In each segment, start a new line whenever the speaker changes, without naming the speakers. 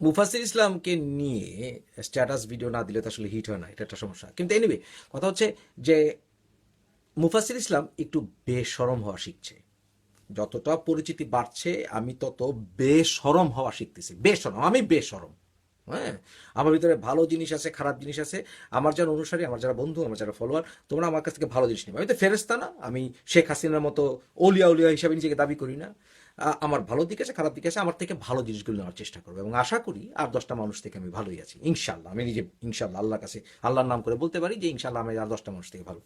মুফাসির ইসলামকে নিয়ে স্ট্যাটাস ভিডিও না দিলে তো আসলে হিট হয় না, এটা একটা সমস্যা। কিন্তু এনিওয়ে কথা হচ্ছে যে মুফাসির ইসলাম একটু বেসরম হওয়া শিখছে। যতটা পরিচিতি বাড়ছে, আমি তত বেসরম হওয়া শিখতেছি। বেসরম, আমি বেসরম। হ্যাঁ? আমার ভিতরে ভালো জিনিস আছে, খারাপ জিনিস আছে। আমার যারা অনুসারী, আমার যারা বন্ধু, আমার যারা ফলোয়ার তোমরা আমার কাছ থেকে ভালো জিনিস নেবে। আমি তো ফেরেস্তা না, আমি শেখ হাসিনার মতো ওলিয়া উলিয়া হিসাবে নিজেকে দাবি করি না। আমার ভালো দিক আছে, খারাপ দিক আছে, আমার থেকে ভালো জিনিসগুলো নেওয়ার চেষ্টা করব। এবং আশা করি আর দশটা মানুষ থেকে আমি ভালোই আছি ইনশাল্লাহ আমি নিজে ইনশাল্লাহ আল্লাহর কাছে, আল্লাহর নাম করে বলতে পারি যে ইনশাল্লাহ আমি আর দশটা মানুষ থেকে ভালো।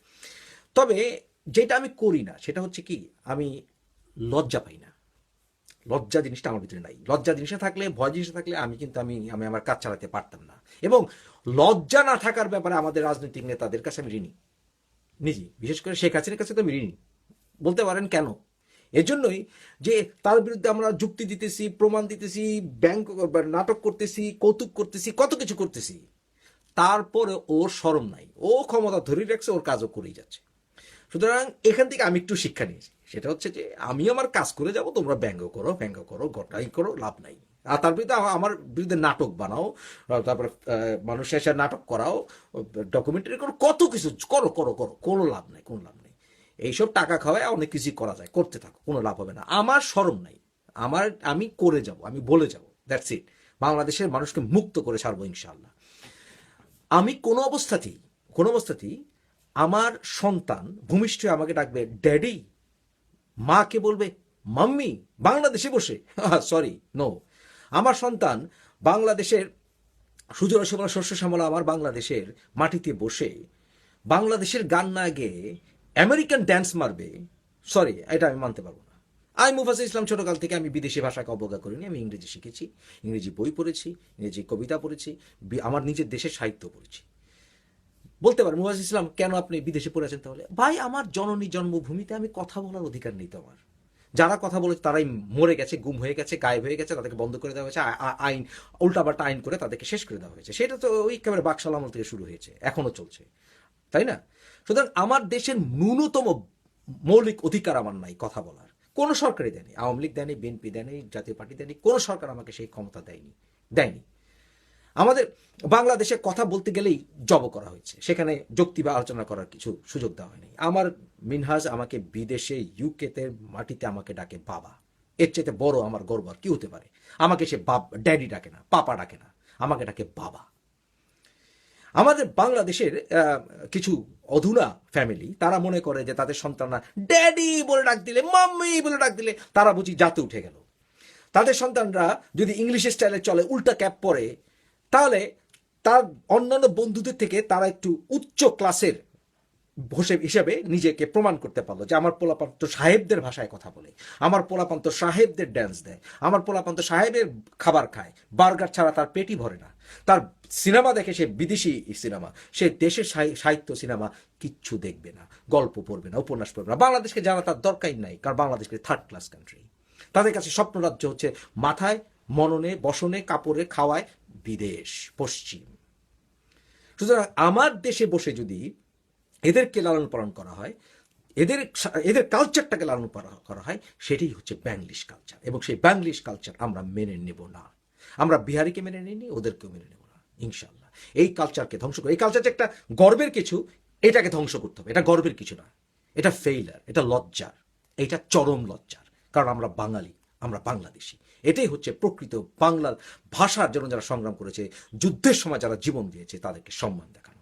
তবে যেটা আমি করি না, সেটা হচ্ছে কি, আমি লজ্জা পাই না। লজ্জা জিনিসটা আমার ভিতরে নাই। লজ্জা জিনিসটা থাকলে, ভয় জিনিসটা থাকলে আমি কিন্তু আমি আমি আমার কাজ চালাতে পারতাম না। এবং লজ্জা না থাকার ব্যাপারে আমাদের রাজনৈতিক নেতাদের কাছে আমি ঋণী। নিজে বিশেষ করে শেখ হাসিনার কাছে তো আমি ঋণী। বলতে পারেন কেন? এজন্যই যে তার বিরুদ্ধে আমরা যুক্তি দিতেছি, প্রমাণ দিতেছি ব্যাংক নাটক করতেছি, কৌতুক করতেছি, কত কিছু করতেছি তারপরে ওর সরম নাই। ও ক্ষমতা ধরে রাখছে, ওর কাজও করেই যাচ্ছে। সুতরাং এখান থেকে আমি একটু শিক্ষা নিয়েছি। সেটা হচ্ছে যে আমি আমার কাজ করে যাব, তোমরা ব্যঙ্গ করো ব্যঙ্গ করো, গোটাই করো, লাভ নাই। আর তার বিরুদ্ধে আমার বিরুদ্ধে নাটক বানাও তারপরে মানুষের সাথে নাটক করাও ডকুমেন্টারি করো, কত কিছু, করো করো করো, কোনো লাভ নাই, কোনো লাভ নেই। এইসব টাকা খাওয়ায় অনেক কিছুই করা যায়, করতে থাকো, কোনো লাভ হবে না। আমার সরম নাই। আমার, আমি করে যাব, আমি বলে যাব। দ্যাটস ইট বাংলাদেশের মানুষকে মুক্ত করে ছাড়বো ইনশাল্লাহ আমি কোনো অবস্থাতেই কোনো অবস্থাতেই আমার সন্তান ভূমিষ্ঠ আমাকে ডাকবে ড্যাডি মাকে বলবে, মাম্মি, বাংলাদেশে বসে। সরি নো আমার সন্তান বাংলাদেশের সুজল শ্যামলা শস্য শ্যামলা আমার বাংলাদেশের মাটিতে বসে, বাংলাদেশের গান না গেয়ে আমেরিকান ড্যান্স মারবে। সরি এটা আমি মানতে পারব না। আমি মুফাসির ইসলাম ছোটকাল থেকে আমি বিদেশি ভাষাকে অবজ্ঞা করিনি, আমি ইংরেজি শিখেছি, ইংরেজি বই পড়েছি, ইংরেজি কবিতা পড়েছি আমার নিজের দেশের সাহিত্য পড়েছি। বলতে পারেন মুফাজ ইসলাম কেন আপনি বিদেশে পড়ে আছেন তাহলে? ভাই, আমার জননী জন্মভূমিতে আমি কথা বলার অধিকার নেই তো আমার। যারা কথা বলেছে, তারাই মরে গেছে, গুম হয়ে গেছে, গায়েব হয়ে গেছে, তাদেরকে বন্ধ করে দেওয়া হয়েছে আইন, উল্টাপাল্টা আইন করে তাদেরকে শেষ করে দেওয়া হয়েছে। সেটা তো ওই একেবারে বাকশাল আমল থেকে শুরু হয়েছে, এখনও চলছে। তাই না? সুতরাং আমার দেশের ন্যূনতম মৌলিক অধিকার আমার নাই কথা বলার। কোনো সরকারই দেয়নি। আওয়ামী লীগ দেয়নি, বিএনপি দেয়নি, জাতীয় পার্টি দেয়নি, কোনো সরকার আমাকে সেই ক্ষমতা দেয়নি দেয়নি। আমাদের বাংলাদেশে কথা বলতে গেলেই জব করা হয়েছে। সেখানে যুক্তি বা আলোচনা করার কিছু সুযোগ দেওয়া হয়নি। আমার মিনহাজ আমাকে বিদেশে ইউকেতে মাটিতে আমাকে ডাকে বাবা। এর চেয়ে বড় আমার গর্ব আর কি হতে পারে? আমাকে সে বাপ, ড্যাডি ডাকে না, পাপা ডাকে না, আমাকে ডাকে বাবা। আমাদের বাংলাদেশের কিছু অধুনা ফ্যামিলি তারা মনে করে যে তাদের সন্তানরা ড্যাডি বলে ডাক দিলে মাম্মি বলে ডাক দিলে, তারা বুঝি জাতে উঠে গেল। তাদের সন্তানরা যদি ইংলিশ স্টাইলে চলে, উল্টা ক্যাপ পরে, তাহলে তার অন্যান্য বন্ধুদের থেকে তারা একটু উচ্চ ক্লাসের বসে হিসেবে নিজেকে প্রমাণ করতে পারল যে আমার পোলাপান তো সাহেবদের ভাষায় কথা বলে, আমার পোলাপান তো সাহেবদের ড্যান্স দেয়, আমার পোলাপান তো সাহেবের খাবার খায়, বার্গার ছাড়া তার পেটই ভরে না। তার সিনেমা দেখে সে বিদেশি সিনেমা, সে দেশের সাহিত্য সিনেমা কিচ্ছু দেখবে না, গল্প পড়বে না, উপন্যাস পড়বে না। বাংলাদেশকে জানা তার দরকারই নাই, কারণ বাংলাদেশকে থার্ড ক্লাস কান্ট্রি তাদের কাছে স্বপ্ন রাজ্য হচ্ছে মাথায়, মননে, বসনে, কাপড়ে, খাওয়ায় বিদেশ, পশ্চিম। সুতরাং আমার দেশে বসে যদি এদেরকে লালন পালন করা হয়, এদের এদের কালচারটাকে লালন করা হয়, সেটাই হচ্ছে ব্যাংলিশ কালচার এবং সেই ব্যাংলিশ কালচার আমরা মেনে নেব না। আমরা বিহারিকে মেনে নিই ওদেরকেও মেনে নেব না ইনশাল্লাহ এই কালচারকে ধ্বংস করে, এই কালচার যে একটা গর্বের কিছু, এটাকে ধ্বংস করতে হবে। এটা গর্বের কিছু না, এটা ফেইলার এটা লজ্জার, এটা চরম লজ্জার, কারণ আমরা বাঙালি, আমরা বাংলাদেশি। এটাই হচ্ছে প্রকৃত বাংলার ভাষার জন্য যারা সংগ্রাম করেছে, যুদ্ধের সময় যারা জীবন দিয়েছে, তাদেরকে সম্মান দেখা